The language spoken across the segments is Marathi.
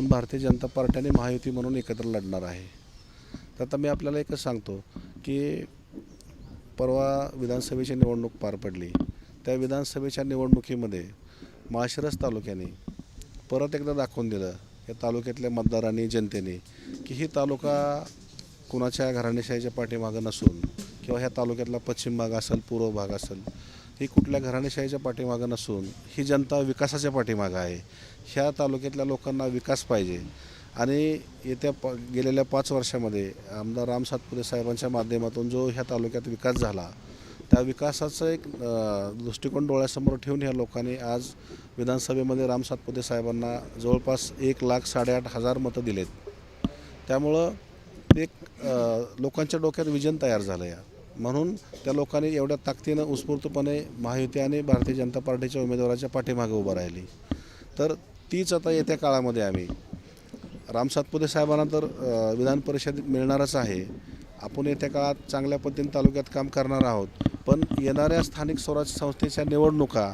माध्यमातून भारतीय जनता पार्टी महायुती म्हणून एकत्र लढणार आहे. तर आता मी आपल्याला एकच सांगतो की परवा विधानसभेची निवडणूक पार पडली. त्या विधानसभेच्या निवडणुकीमध्ये माळशिरस तालुक्याने परत एकदा दाखवून दिलं या तालुक्यातल्या मतदारांनी जनतेने की ही तालुका कुणाच्या घराणेशाहीच्या पाठीमागं नसून किंवा ह्या तालुक्यातला पश्चिम भाग असेल पूर्व भाग असेल ही कुठल्या घराणेशाहीच्या पाठीमागं नसून ही जनता विकासाच्या पाठीमागं आहे. ह्या तालुक्यातल्या लोकांना विकास पाहिजे. आणि येत्या प गेलेल्या पाच वर्षामध्ये आमदार राम सातपुते साहेबांच्या माध्यमातून जो ह्या तालुक्यात विकास झाला त्या विकासाचं एक दृष्टिकोन डोळ्यासमोर ठेवून ह्या लोकांनी आज विधानसभेमध्ये राम सातपुते साहेबांना जवळपास एक लाख साडेआठ हजार मतं दिलेत. त्यामुळं एक लोकांच्या डोक्यात विजन तयार झालं या म्हणून त्या लोकांनी एवढ्या ताकदीनं उत्स्फूर्तपणे महायुती आणि भारतीय जनता पार्टीच्या उमेदवाराच्या पाठीमागे उभं राहिली. तर तीच आता येत्या काळामध्ये आम्ही. राम सातपुते साहेबांना तर विधान परिषद मिळणारच आहे. आपण येत्या काळात चांगल्या पद्धतीने तालुक्यात काम करणार आहोत. पण येणाऱ्या स्थानिक स्वराज्य संस्थेच्या निवडणुका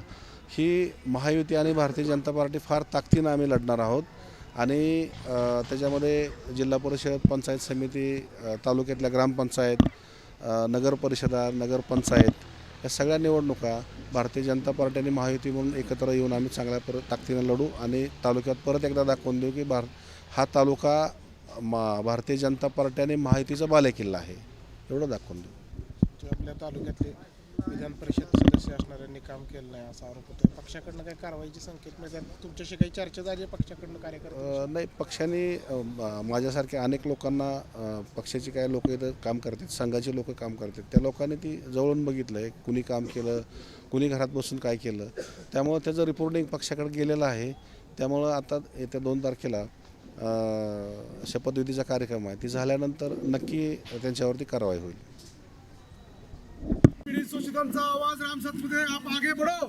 ही महायुती आणि भारतीय जनता पार्टी फार ताकदीनं आम्ही लढणार आहोत. आणि त्याच्यामध्ये जिल्हा परिषद पंचायत समिती तालुक्यातल्या ग्रामपंचायत नगर परिषदा नगरपंचायत या सगळ्या निवडणुका भारतीय जनता पार्टी आणि महायुती म्हणून एकत्र येऊन आम्ही चांगल्या पर ताकदीनं लढू आणि तालुक्यात परत एकदा दाखवून देऊ की भार हा तालुका मा भारतीय जनता पार्टी आणि महायुतीचा बालेकिल्ला आहे. एवढं दाखवून देऊ. आपल्या तालुक्यातले विधान परिषद सदस्य असणाऱ्यांनी काम केलं नाही असा आरोप होतो पक्षाकडनं काही कारवाईचे संकेत मिळतात? तुमच्याशी काही चर्चा झाली आहे पक्षाकडनं कार्यकर्ते नाही पक्षाने माझ्यासारख्या अनेक लोकांना पक्षाची काही लोक इथं काम करतात संघाचे लोक काम करतात त्या लोकांनी ती जवळून बघितलं आहे कुणी काम केलं कुणी घरात बसून काय केलं. त्यामुळं त्याचं रिपोर्टिंग पक्षाकडे गेलेलं आहे. त्यामुळं आता येत्या दोन तारखेला शपथविधीचा कार्यक्रम आहे. ती झाल्यानंतर नक्की त्यांच्यावरती कारवाई होईल. पीड़ित आवाज राम सतपुते आप आगे बढ़ो।